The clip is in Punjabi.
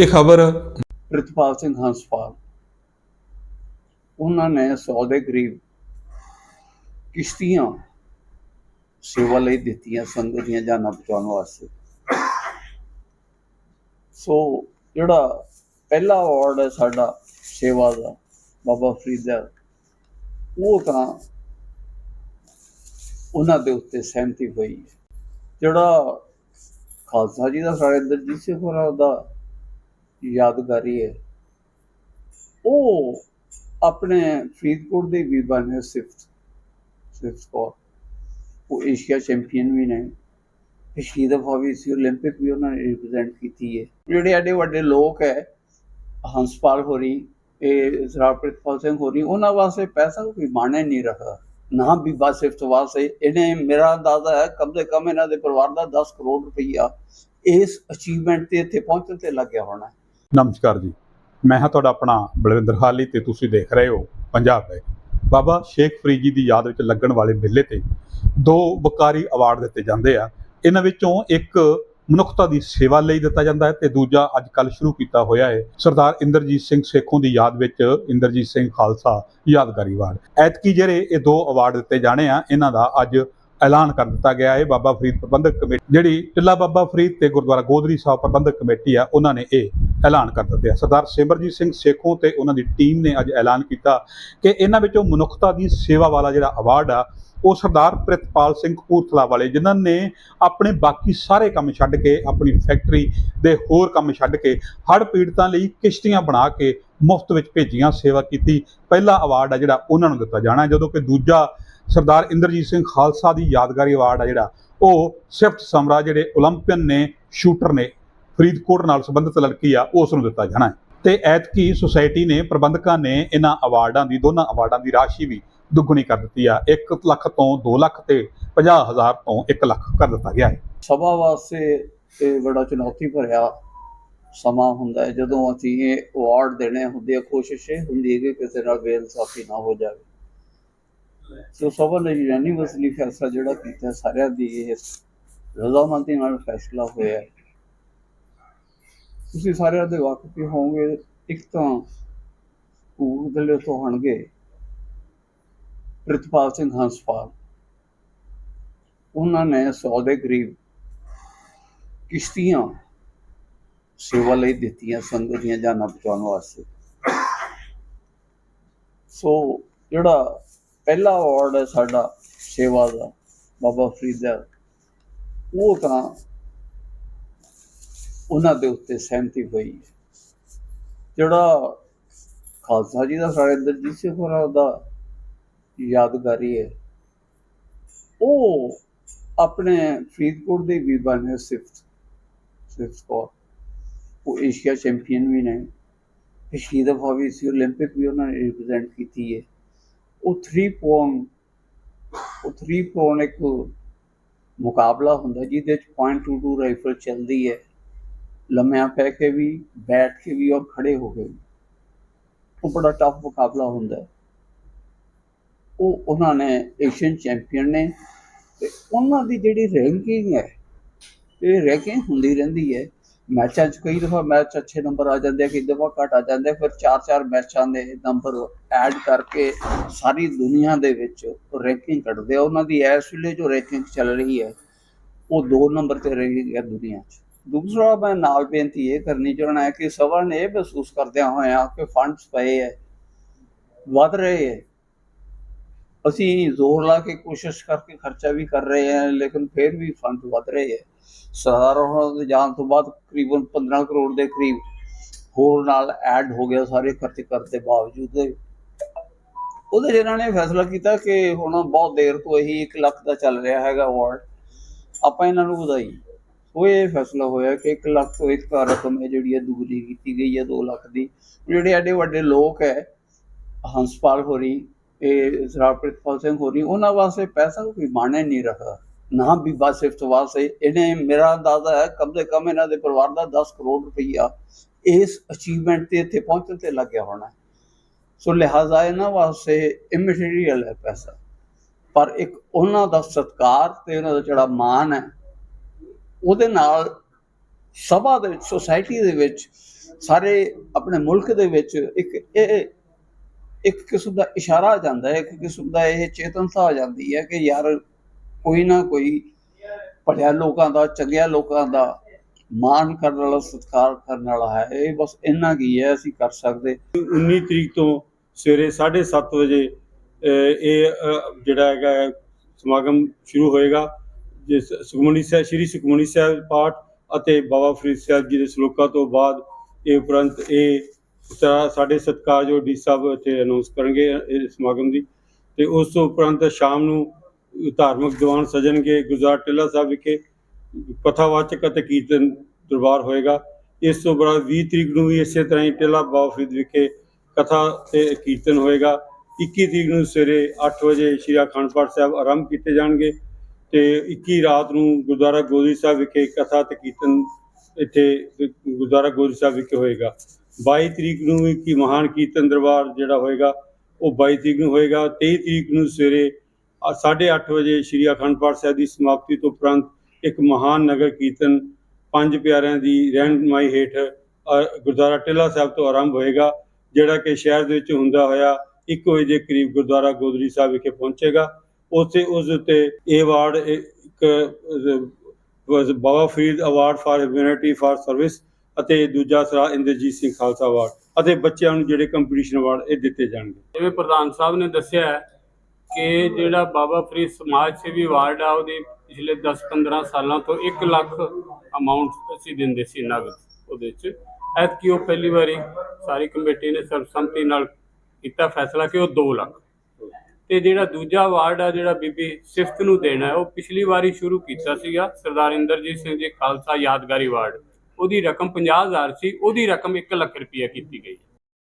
ਇਹ ਖਬਰ ਪ੍ਰਿਤਪਾਲ ਸਿੰਘ ਹੰਸਪਾਲ। ਉਹਨਾਂ ਨੇ 100 ਦੇ ਕਰੀਬ ਕਿਸ਼ਤੀਆਂ ਸੇਵਾ ਲਈ ਦਿੱਤੀਆਂ, ਸੰਗਤ ਦੀਆਂ ਜਾਨਾਂ ਬਚਾਉਣ ਵਾਸਤੇ। ਸੋ ਜਿਹੜਾ ਪਹਿਲਾ ਅਵਾਰਡ ਹੈ ਸਾਡਾ ਸੇਵਾ ਦਾ, ਬਾਬਾ ਫਰੀਦ ਦਾ, ਉਹ ਤਾਂ ਉਹਨਾਂ ਦੇ ਉੱਤੇ ਸਹਿਮਤੀ ਹੋਈ ਜਿਹੜਾ ਖਾਲਸਾ ਜੀ ਦਾ ਸਾਡੇ ਇੰਦਰਜੀਤ ਸਿੰਘ ਹੋਰਾਂ ਦਾ ਯਾਦਗਾਰੀ ਹੈ ਉਹ ਆਪਣੇ ਫਰੀਦਕੋਟ ਦੇ ਬੀਬਾ ਨੇ ਸਿਫਤ ਸਿਫਤ ਕੌਰ ਉਹ ਏਸ਼ੀਆ ਚੈਂਪੀਅਨ ਵੀ ਨੇ ਪਿਛਲੀ ਦਫਾ ਵੀ ਸੀ 올림픽 ਵੀ ਉਹਨਾਂ ਨੇ ਰਿਪਰੈਜ਼ੈਂਟ ਕੀਤੀ ਹੈ ਜਿਹੜੇ ਐਡੇ ਵੱਡੇ ਲੋਕ ਹੈ ਹੰਸਪਾਲ ਹੋਰੀ ਇਹ ਸਰਾਪ੍ਰਿਤਪਾਲ ਸਿੰਘ ਹੋਰੀ ਉਹਨਾਂ ਵਾਸਤੇ ਪੈਸਾ ਕੋਈ ਮਾਣੇ ਨਹੀਂ ਰੱਖਦਾ ਨਾ ਬੀਬਾ ਸਿਫਤ ਵਾਸਤੇ ਇਹਨੇ ਮੇਰਾ ਅੰਦਾਜ਼ਾ ਹੈ ਕਮ ਸੇ ਕਮ ਇਹਨਾਂ ਦੇ ਪਰਿਵਾਰ ਦਾ 10 ਕਰੋੜ ਰੁਪਈਆ ਇਸ ਅਚੀਵਮੈਂਟ ਤੇ ਇੱਥੇ ਪਹੁੰਚਣ ਤੇ ਲੱਗਿਆ ਹੋਣਾ ਹੈ। ਨਮਸਕਾਰ ਜੀ। ਮੈਂ ਹਾਂ ਤੁਹਾਡਾ ਆਪਣਾ ਬਲਵਿੰਦਰ ਹਾਲੀ ਤੇ ਤੁਸੀਂ ਦੇਖ ਰਹੇ ਹੋ ਪੰਜਾਬ ਹੈ ਬਾਬਾ ਸ਼ੇਖ ਫਰੀਦ ਜੀ ਦੀ ਯਾਦ ਵਿੱਚ ਲੱਗਣ ਵਾਲੇ ਮੇਲੇ ਤੇ ਦੋ ਵਕਾਰੀ ਅਵਾਰਡ ਦਿੱਤੇ ਜਾਂਦੇ ਆ। ਇਹਨਾਂ ਵਿੱਚੋਂ ਇੱਕ ਮਨੁੱਖਤਾ ਦੀ ਸੇਵਾ ਲਈ ਦਿੱਤਾ ਜਾਂਦਾ ਹੈ ਤੇ ਦੂਜਾ ਅੱਜ ਕੱਲ੍ਹ ਸ਼ੁਰੂ ਕੀਤਾ ਹੋਇਆ ਹੈ। ਸਰਦਾਰ ਇੰਦਰਜੀਤ ਸਿੰਘ ਸੇਖੋਂ ਦੀ ਯਾਦ ਵਿੱਚ ਇੰਦਰਜੀਤ ਸਿੰਘ ਖਾਲਸਾ ਯਾਦਗਾਰੀ ਅਵਾਰਡ। ਐਤਕੀ ਜਿਹੜੇ ਇਹ ਦੋ ਅਵਾਰਡ ਦਿੱਤੇ ਜਾਣੇ ਆ, ਇਹਨਾਂ ਦਾ ਅੱਜ ਐਲਾਨ ਕਰ ਦਿੱਤਾ ਗਿਆ ਹੈ। ਬਾਬਾ ਫਰੀਦ ਪ੍ਰਬੰਧਕ ਕਮੇਟੀ ਜਿਹੜੀ ਟਿੱਲਾ ਬਾਬਾ ਫਰੀਦ ਤੇ ਗੁਰਦੁਆਰਾ ਗੋਦਰੀ ਸਾਹਿਬ ਪ੍ਰਬੰਧਕ ਕਮੇਟੀ ਆ, ਉਹਨਾਂ ਨੇ ਇਹ ਐਲਾਨ ਕਰ ਦਿੱਤੇ ਆ। ਸਰਦਾਰ ਸਿਮਰਜੀਤ ਸਿੰਘ ਸੇਖੋਂ ਤੇ ਉਹਨਾਂ ਦੀ ਟੀਮ ਨੇ ਅੱਜ ਐਲਾਨ ਕੀਤਾ ਕਿ ਇਹਨਾਂ ਵਿੱਚੋਂ ਮਨੁੱਖਤਾ ਦੀ ਸੇਵਾ ਵਾਲਾ ਜਿਹੜਾ ਅਵਾਰਡ ਆ, ਉਹ ਸਰਦਾਰ ਪ੍ਰਿਤਪਾਲ ਸਿੰਘ ਕਪੂਰਥਲਾ ਵਾਲੇ, ਜਿਨ੍ਹਾਂ ਨੇ ਆਪਣੇ ਬਾਕੀ ਸਾਰੇ ਕੰਮ ਛੱਡ ਕੇ, ਆਪਣੀ ਫੈਕਟਰੀ ਦੇ ਹੋਰ ਕੰਮ ਛੱਡ ਕੇ ਹੜ ਪੀੜਤਾਂ ਲਈ ਕਿਸ਼ਤੀਆਂ ਬਣਾ ਕੇ ਮੁਫਤ ਵਿੱਚ ਭੇਜੀਆਂ, ਸੇਵਾ ਕੀਤੀ। ਪਹਿਲਾ ਅਵਾਰਡ ਆ ਜਿਹੜਾ ਉਹਨਾਂ ਨੂੰ ਦਿੱਤਾ ਜਾਣਾ, ਜਦੋਂ ਕਿ ਦੂਜਾ ਸਰਦਾਰ ਇੰਦਰਜੀਤ ਸਿੰਘ ਖਾਲਸਾ ਦੀ ਯਾਦਗਾਰੀ ਅਵਾਰਡ ਆ ਜਿਹੜਾ, ਉਹ ਸਿਫਤ ਸਮਰਾ ਜਿਹੜੇ 올림픽ਨ ਨੇ, ਸ਼ੂਟਰ ਨੇ ਫਰੀਦਕੋਟ ਨਾਲ ਸੰਬੰਧਿਤ ਲੜਕੀ ਆ ਉਸ ਨੂੰ ਦਿੱਤਾ ਜਾਣਾ ਹੈ। ਤੇ ਐਤਕੀ ਸੁਸਾਇਟੀ ਨੇ ਪ੍ਰਬੰਧਕਾਂ ਨੇ ਇਹਨਾਂ ਅਵਾਰਡਾਂ ਦੀ, ਦੋਨਾਂ ਅਵਾਰਡਾਂ ਦੀ ਰਾਸ਼ੀ ਵੀ ਦੁੱਗਣੀ ਕਰ ਦਿੱਤੀ ਆ। 1 ਲੱਖ ਤੋਂ 2 ਲੱਖ ਤੇ 50000 ਤੋਂ 1 ਲੱਖ ਕਰ ਦਿੱਤਾ ਗਿਆ ਹੈ। ਸਭਾ ਵਾਸਤੇ ਇਹ ਬੜਾ ਚੁਣੌਤੀ ਭਰਿਆ ਸਮਾਂ ਹੁੰਦਾ ਹੈ। ਜਦੋਂ ਅਸੀਂ ਇਹ ਅਵਾਰਡ ਦੇਣੇ ਹੁੰਦੇ ਆ, ਕੋਸ਼ਿਸ਼ ਇਹ ਹੁੰਦੀ ਹੈ ਕਿ ਕਿਸੇ ਨਾਲ ਬੇਇਨਸਾਫੀ ਨਾ ਹੋ ਜਾਵੇ। ਸੋ ਸਭਾ ਨੇ ਯੂਨੀਵਰਸਲੀ ਫੈਸਲਾ ਜਿਹੜਾ ਕੀਤਾ, ਸਾਰਿਆਂ ਦੀ ਇਹ ਰਜ਼ਾਮੰਦੀ ਨਾਲ ਫੈਸਲਾ ਹੋਇਆ ਤੁਸੀਂ ਸਾਰਿਆਂ ਦੇ ਵਾਕਫ ਹੀ ਹੋਵੋਗੇ, ਇੱਕ ਤਾਂ ਕਪੂਰਥਲੇ ਤੋਂ ਹੋਣਗੇ ਪ੍ਰਿਤਪਾਲ ਸਿੰਘ ਹੰਸਪਾਲ, ਉਹਨਾਂ ਨੇ 100 ਦੇ ਕਰੀਬ ਕਿਸ਼ਤੀਆਂ ਸੇਵਾ ਲਈ ਦਿੱਤੀਆਂ ਸੰਗਤ ਦੀਆਂ ਜਾਨਾਂ ਬਚਾਉਣ ਵਾਸਤੇ। ਸੋ ਜਿਹੜਾ ਪਹਿਲਾ ਅਵਾਰਡ ਹੈ ਸਾਡਾ ਸੇਵਾ ਦਾ, ਬਾਬਾ ਫਰੀਦ ਦਾ, ਉਹ ਤਾਂ ਉਹਨਾਂ ਦੇ ਉੱਤੇ ਸਹਿਮਤੀ ਹੋਈ ਹੈ ਜਿਹੜਾ ਖਾਲਸਾ ਜੀ ਦਾ ਸਾਡੇ ਇੰਦਰਜੀਤ ਸਿੰਘ ਹੋਰਾਂ ਦਾ ਯਾਦਗਾਰੀ ਹੈ ਉਹ ਆਪਣੇ ਫਰੀਦਕੋਟ ਦੇ ਬੀਬਾ ਨੇ ਸਿਫਤ ਸਿਫਤ ਕੌਰ ਉਹ ਏਸ਼ੀਆ ਚੈਂਪੀਅਨ ਵੀ ਨੇ ਪਿਛਲੀ ਦਫਾ ਵੀ ਸੀ 올림픽 ਵੀ ਉਹਨਾਂ ਨੇ ਰਿਪਰੈਜ਼ੈਂਟ ਕੀਤੀ ਹੈ ਉਹ 3 ਪੌਨ ਉਹ 3 ਪੌਨ ਇੱਕ ਮੁਕਾਬਲਾ ਹੁੰਦਾ ਜਿਹਦੇ ਚ .22 ਰਾਈਫਲ ਚੱਲਦੀ ਹੈ ਲੰਮਿਆਂ ਪੈ ਕੇ ਵੀ, ਬੈਠ ਕੇ ਵੀ ਔਰ ਖੜੇ ਹੋ ਕੇ ਵੀ ਉਹ ਬੜਾ ਟਫ ਮੁਕਾਬਲਾ ਹੁੰਦਾ ਉਹ ਉਹਨਾਂ ਨੇ ਏਸ਼ੀਅਨ ਚੈਂਪੀਅਨ ਨੇ ਤੇ ਉਹਨਾਂ ਦੀ ਜਿਹੜੀ ਰੈਂਕਿੰਗ ਹੈ, ਇਹ ਰੈਂਕਿੰਗ ਹੁੰਦੀ ਰਹਿੰਦੀ ਹੈ। ਮੈਚਾਂ 'ਚ ਕਈ ਦਫਾ ਮੈਚ ਅੱਛੇ ਨੰਬਰ ਆ ਜਾਂਦੇ ਆ, ਕਈ ਦਫਾ ਘੱਟ ਆ ਜਾਂਦੇ ਫਿਰ 4-4 ਮੈਚਾਂ ਦੇ ਨੰਬਰ ਐਡ ਕਰਕੇ ਸਾਰੀ ਦੁਨੀਆ ਦੇ ਵਿੱਚ ਰੈਂਕਿੰਗ ਕੱਢਦੇ ਆ। ਉਹਨਾਂ ਦੀ ਇਸ ਵੇਲੇ ਜੋ ਰੈਂਕਿੰਗ ਚੱਲ ਰਹੀ ਹੈ, ਉਹ ਦੋ ਨੰਬਰ ਤੇ ਰਹੀ ਹੈ ਦੁਨੀਆ 'ਚ। ਦੂਸਰਾ ਮੈਂ ਨਾਲ ਬੇਨਤੀ ਇਹ ਕਰਨੀ ਚਾਹਣਾ ਹੈ ਕਿ ਸਭਾ ਨੇ ਇਹ ਮਹਿਸੂਸ ਕਰਦਿਆਂ ਹੋਇਆ ਕਿ ਫੰਡਸ ਪਏ ਹੈ ਵੱਧ ਰਹੇ ਹੈ ਅਸੀਂ ਜ਼ੋਰ ਲਾ ਕੇ ਕੋਸ਼ਿਸ਼ ਕਰਕੇ ਖਰਚਾ ਵੀ ਕਰ ਰਹੇ ਹਾਂ ਲੇਕਿਨ ਫਿਰ ਵੀ ਫੰਡ ਵਧ ਰਹੇ ਹੈ ਸਰਦਾਰ ਉਹਨਾਂ ਦੇ ਜਾਣ ਤੋਂ ਬਾਅਦ ਤਕਰੀਬਨ 15 ਕਰੋੜ ਦੇ ਕਰੀਬ ਹੋਰ ਨਾਲ ਐਡ ਹੋ ਗਿਆ ਸਾਰੇ ਖਰਚ ਕਰਨ ਦੇ ਬਾਵਜੂਦ। ਉਹਦੇ 'ਚ ਨੇ ਫੈਸਲਾ ਕੀਤਾ ਕਿ ਹੁਣ ਬਹੁਤ ਦੇਰ ਤੋਂ ਇਹੀ 1 ਲੱਖ ਦਾ ਚੱਲ ਰਿਹਾ ਹੈਗਾ ਅਵਾਰਡ ਆਪਾਂ ਇਹਨਾਂ ਨੂੰ ਵਧਾਈ ਉਹ ਇਹ ਫੈਸਲਾ ਹੋਇਆ ਕਿ 1 ਲੱਖ ਤੋਂ ਇੱਕ ਰਕਮ ਹੈ ਜਿਹੜੀ ਹੈ ਦੁਗਣੀ ਕੀਤੀ ਗਈ ਹੈ 2 ਲੱਖ ਦੀ। ਜਿਹੜੇ ਐਡੇ ਵੱਡੇ ਲੋਕ ਹੈ, ਹੰਸਪਾਲ ਹੋਰੀ, ਇਹ ਸਰਾਪ੍ਰਿਤਪਾਲ ਸਿੰਘ ਹੋਰੀ, ਉਹਨਾਂ ਵਾਸਤੇ ਪੈਸਾ ਕੋਈ ਮਾਣੇ ਨਹੀਂ ਰੱਖਦਾ ਨਾ ਬੀਬਾ ਸਿਫਤ ਵਾਸਤੇ। ਇਹਨੇ ਮੇਰਾ ਅੰਦਾਜ਼ਾ ਹੈ, ਕਮ ਸੇ ਕਮ ਇਹਨਾਂ ਦੇ ਪਰਿਵਾਰ ਦਾ 10 ਕਰੋੜ ਰੁਪਈਆ ਇਸ ਅਚੀਵਮੈਂਟ ਤੇ ਇੱਥੇ ਪਹੁੰਚਣ ਤੇ ਲੱਗਿਆ ਹੋਣਾ ਸੋ ਲਿਹਾਜ਼ਾ ਇਹਨਾਂ ਵਾਸਤੇ ਇਮਟੀਰੀਅਲ ਹੈ ਪੈਸਾ। ਪਰ ਇੱਕ ਉਹਨਾਂ ਦਾ ਸਤਕਾਰ ਤੇ ਉਹਨਾਂ ਦਾ ਜਿਹੜਾ ਮਾਣ ਹੈ ਉਹਦੇ ਨਾਲ ਸਭਾ ਦੇ ਵਿੱਚ ਸੋਸਾਇਟੀ ਦੇ ਵਿੱਚ, ਸਾਰੇ ਆਪਣੇ ਮੁਲਕ ਦੇ ਵਿੱਚ ਇੱਕ ਇਹ ਇੱਕ ਕਿਸਮ ਦਾ ਇਸ਼ਾਰਾ ਜਾਂਦਾ ਹੈ, ਇੱਕ ਕਿਸਮ ਦਾ ਇਹ ਚੇਤਨਤਾ ਆ ਜਾਂਦੀ ਹੈ ਕਿ ਯਾਰ ਕੋਈ ਨਾ ਕੋਈ ਪੜਿਆ ਲੋਕਾਂ ਦਾ, ਚੰਗਿਆ ਲੋਕਾਂ ਦਾ ਮਾਣ ਕਰਨ ਵਾਲਾ, ਸਤਿਕਾਰ ਕਰਨ ਵਾਲਾ ਹੈ। ਇਹ ਬਸ ਇੰਨਾ ਕੀ ਹੈ ਅਸੀਂ ਕਰ ਸਕਦੇ। 19 ਤਰੀਕ ਤੋਂ ਸਵੇਰੇ 7:30 ਵਜੇ ਇਹ ਜਿਹੜਾ ਹੈਗਾ ਸਮਾਗਮ ਸ਼ੁਰੂ ਹੋਏਗਾ। ਜਿਸ ਸੁਖਮਨੀ ਸਾਹਿਬ, ਸ੍ਰੀ ਸੁਖਮਨੀ ਸਾਹਿਬ ਪਾਠ ਅਤੇ ਬਾਬਾ ਫਰੀਦ ਸਾਹਿਬ ਜੀ ਦੇ ਸ਼ਲੋਕਾਂ ਤੋਂ ਬਾਅਦ ਇਹ ਉਪਰੰਤ ਇਹ ਸਾ- ਸਾਡੇ ਸਤਿਕਾਰਯੋਗ ਡੀ ਸਾਹਿਬ ਇੱਥੇ ਅਨਾਉਂਸ ਕਰਨਗੇ ਇਹ ਸਮਾਗਮ ਦੀ ਤੇ ਉਸ ਤੋਂ ਉਪਰੰਤ ਸ਼ਾਮ ਨੂੰ ਧਾਰਮਿਕ ਦੀਵਾਨ ਸਜਣਗੇ ਗੁਰਦੁਆਰਾ ਟਿੱਲਾ ਸਾਹਿਬ ਵਿਖੇ, ਕਥਾਵਾਚਕ ਅਤੇ ਕੀਰਤਨ ਦਰਬਾਰ ਹੋਏਗਾ। ਇਸ ਤੋਂ ਬਾਅਦ 20 ਤਰੀਕ ਨੂੰ ਵੀ ਇਸੇ ਤਰ੍ਹਾਂ ਹੀ ਟਿੱਲਾ ਬਾਬਾ ਫਰੀਦ ਵਿਖੇ ਕਥਾ ਤੇ ਕੀਰਤਨ ਹੋਏਗਾ। 21 ਤਰੀਕ ਨੂੰ ਸਵੇਰੇ 8 ਵਜੇ ਸ਼੍ਰੀ ਅਖੰਡ ਪਾਠ ਸਾਹਿਬ ਆਰੰਭ ਕੀਤੇ ਜਾਣਗੇ। ਤੇ 21 ਰਾਤ ਨੂੰ ਗੁਰਦੁਆਰਾ ਗੋਦੜੀ ਸਾਹਿਬ ਵਿਖੇ ਕਥਾ ਤੇ ਕੀਰਤਨ ਇੱਥੇ ਗੁਰਦੁਆਰਾ ਗੋਦੜੀ ਸਾਹਿਬ ਵਿਖੇ ਹੋਏਗਾ। 22 ਤਰੀਕ ਨੂੰ ਵੀ ਕੀ ਮਹਾਨ ਕੀਰਤਨ ਦਰਬਾਰ ਜਿਹੜਾ ਹੋਏਗਾ, ਉਹ 22 ਤਰੀਕ ਨੂੰ ਹੋਏਗਾ। 23 ਤਰੀਕ ਨੂੰ ਸਵੇਰੇ 8:30 ਵਜੇ ਸ਼੍ਰੀ ਅਖੰਡ ਪਾਠ ਸਾਹਿਬ ਦੀ ਸਮਾਪਤੀ ਤੋਂ ਉਪਰੰਤ ਇੱਕ ਮਹਾਨ ਨਗਰ ਕੀਰਤਨ ਪੰਜ ਪਿਆਰਿਆਂ ਦੀ ਰਹਿਨਮਾਈ ਹੇਠ ਗੁਰਦੁਆਰਾ ਟਿੱਲਾ ਸਾਹਿਬ ਤੋਂ ਆਰੰਭ ਹੋਏਗਾ, ਜਿਹੜਾ ਕਿ ਸ਼ਹਿਰ ਦੇ ਵਿੱਚ ਹੁੰਦਾ ਹੋਇਆ 1 ਵਜੇ ਦੇ ਕਰੀਬ ਗੁਰਦੁਆਰਾ ਗੋਦਰੀ ਸਾਹਿਬ ਵਿਖੇ ਪਹੁੰਚੇਗਾ। ਉਸੇ ਉਸ ਉੱਤੇ ਇਹ ਅਵਾਰਡ ਇੱਕ Baba Farid award for humanity for service ਅਤੇ ਦੂਜਾ ਸਰਾ ਇੰਦਰਜੀਤ ਸਿੰਘ ਖਾਲਸਾ ਅਵਾਰਡ ਅਤੇ ਬੱਚਿਆਂ ਨੂੰ ਜਿਹੜੇ ਕੰਪੀਟੀਸ਼ਨ ਅਵਾਰਡ ਇਹ ਦਿੱਤੇ ਜਾਣਗੇ। ਜਿਵੇਂ ਪ੍ਰਧਾਨ ਸਾਹਿਬ ਨੇ ਦੱਸਿਆ ਕਿ ਜਿਹੜਾ ਬਾਬਾ ਫਰੀਦ ਸਮਾਜ ਸੇਵੀ ਅਵਾਰਡ ਆ, ਉਹਦੀ ਪਿਛਲੇ 10-15 ਸਾਲਾਂ ਤੋਂ 1 ਲੱਖ ਅਮਾਉਂਟ ਅਸੀਂ ਦਿੰਦੇ ਸੀ ਨਗਦ ਉਹਦੇ ਚ ਐਤਕੀ ਉਹ ਪਹਿਲੀ ਵਾਰੀ ਸਾਰੀ ਕਮੇਟੀ ਨੇ ਸਰਬਸੰਮਤੀ ਨਾਲ ਕੀਤਾ ਫੈਸਲਾ ਕਿ ਉਹ 2 ਲੱਖ। ਤੇ ਜਿਹੜਾ ਦੂਜਾ ਅਵਾਰਡ ਆ, ਜਿਹੜਾ ਬੀਬੀ ਸਿਫਤ ਨੂੰ ਦੇਣਾ ਉਹ ਪਿਛਲੀ ਵਾਰੀ ਸ਼ੁਰੂ ਕੀਤਾ ਸੀਗਾ, ਸਰਦਾਰ ਇੰਦਰਜੀਤ ਸਿੰਘ ਜੀ ਖਾਲਸਾ ਯਾਦਗਾਰੀ ਵਾਰਡ। ਉਹਦੀ ਰਕਮ 50000 ਸੀ, ਉਹਦੀ ਰਕਮ 1 ਲੱਖ ਰੁਪਏ ਕੀਤੀ ਗਈ